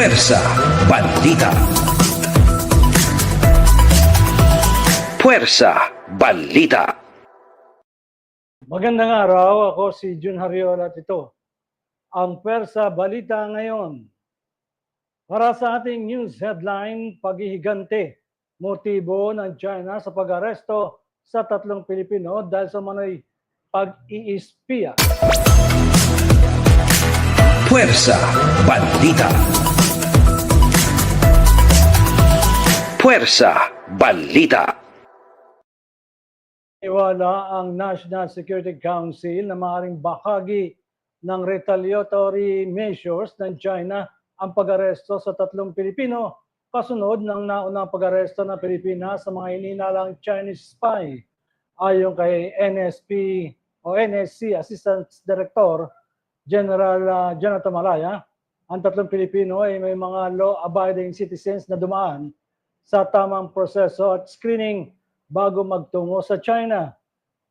Puwersa, Bandita. Puwersa, Balita. Magandang araw, ako si Jun Hariola at ito ang Persa Balita ngayon. Para sa ating news headline, paghihigante, motibo ng China sa pag-aresto sa tatlong Pilipino dahil sa manoy pag-iispiya. Puwersa, Bandita. Puwersa, Balita. Iwala ang National Security Council na maaaring bahagi ng retaliatory measures ng China ang pag-aresto sa tatlong Pilipino kasunod ng naunang pag-aresto ng Pilipinas sa mga ininalang Chinese spy. Ayon kay NSP o NSC Assistant Director General uh, Jonathan Malaya, ang tatlong Pilipino ay may mga law-abiding citizens na dumaan sa tamang proseso at screening bago magtungo sa China.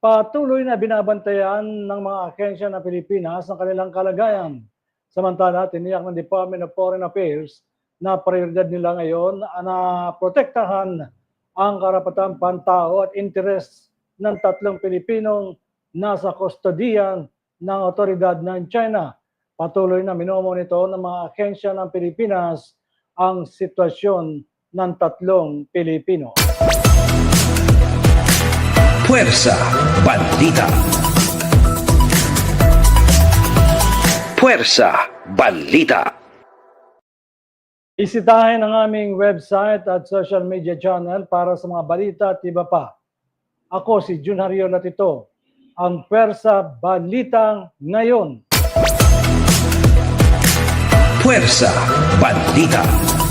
Patuloy na binabantayan ng mga ahensya ng Pilipinas ang kanilang kalagayan. Samantala, tiniyak ng Department of Foreign Affairs na prioridad nila ngayon na protektahan ang karapatang pantao at interes ng tatlong Pilipinong nasa kustodiyan ng otoridad ng China. Patuloy na minomonito ng mga ahensya ng Pilipinas ang sitwasyon ng tatlong Pilipino. Puwersa, Bandita. Puwersa, Balita. Isitahin ang aming website at social media channel para sa mga balita at iba pa. Ako si Jun Hariola Tito, ang Persa Balitang Ngayon. Puwersa, Bandita.